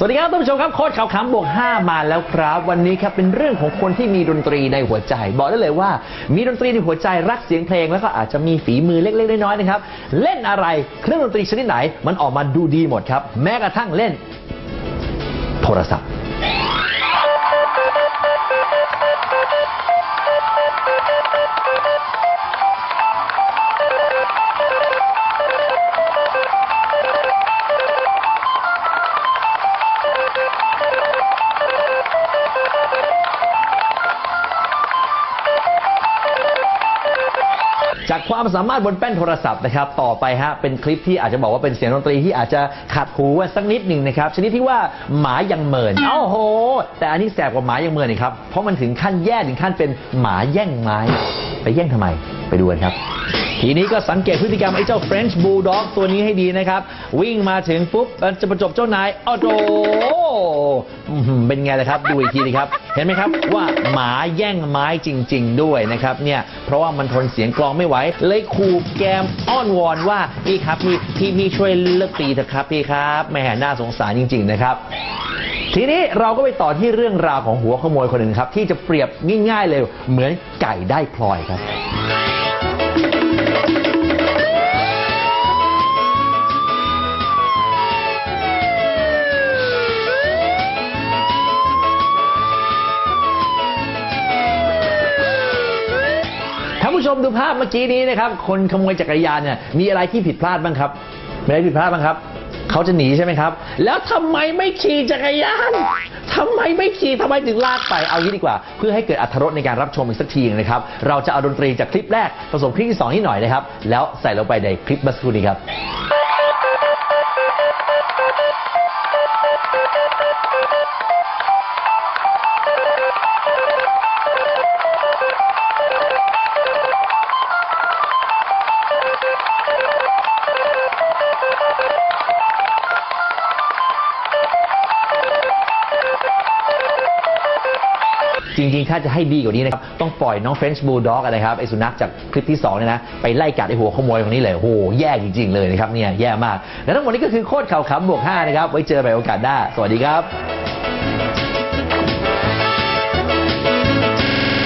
สวัสดีครับท่านผู้ชมครับโค้ดข่าวขำบวก5มาแล้วครับ วันนี้ครับเป็นเรื่องของคนที่มีดนตรีในหัวใจ บอกได้เลยว่า มีดนตรีในหัวใจรักเสียงเพลงแล้วก็อาจจะมีฝีมือเล็กๆน้อยๆนะครับเล่นอะไรเครื่องดนตรีชนิดไหน มันออกมาดูดีหมดครับ แม้กระทั่งเล่น โทรศัพท์ จากความสามารถบนแป้นโทรศัพท์นะครับต่อไปฮะเป็นคลิปที่อาจจะบอกว่าเป็นเสียงดนตรีที่อาจจะขัดหูสักนิดหนึ่งนะครับชนิดที่ว่าหมายังเมินโอ้โห แต่อันนี้แสบกว่าหมายังเมินอีกครับเพราะมันถึงขั้นแย่ถึงขั้นเป็นหมาแย่งไม้ ไปแย่งทำไมไปดูกันครับ ทีนี้ก็สังเกตพฤติกรรมไอ้เจ้า French Bulldog ตัวนี้ให้ดีนะครับ วิ่งมาถึงปุ๊บมันจะประจบเจ้านายอ้อโด เป็นไงล่ะครับ ดูอีกทีนะครับ เห็นไหมครับว่าหมาแย่งไม้จริง ๆ ด้วยนะครับเนี่ยเพราะว่ามันทนเสียงกลองไม่ไหวเลยขู่แกมอ้อนวอนว่าพี่ครับพี่พี่พี่ช่วยเลิกตีเถอะครับพี่ครับแหม่น่าสงสารจริง ๆ นะครับทีนี้เราก็ไปต่อที่เรื่องราวของหัวขโมยคนหนึ่งครับ ที่จะเปรียบง่ายๆเลยเหมือนไก่ได้พลอยครับ ผู้ชมดูภาพเมื่อกี้นี้นะครับ คนขโมยจักรยานเนี่ยมีอะไรที่ผิดพลาดบ้างครับมีอะไรผิดพลาดบ้างครับเขาจะหนีใช่ไหมครับ แล้วทำไมไม่ขี่จักรยานทำไมไม่ขี่ทำไมถึงลากไป เอางี้ดีกว่า เพื่อให้เกิดอรรถรสในการรับชมอีกสักทีหนึงนะครับ เราจะเอาดนตรีจากคลิปแรกผสมคลิปที่สองนิดหน่อยนะครับ แล้วใส่ลงไปในคลิปเมื่อสักครู่นี้ครับ จริงๆ ถ้าจะให้ดีกว่านี้นะครับ ต้องปล่อยน้อง French Bulldog อะนะครับไอสุนัขจากคลิปที่2เนี่ยนะไปไล่กัดไอหัวขโมยคนนี้เลยโอ้โหแย่จริง ๆ เลยนะครับเนี่ยแย่มาก และทั้งหมดนี้ก็คือโคตรข่าวขำบวก5นะครับไว้เจอกันใหม่โอกาสหน้าสวัสดีครับ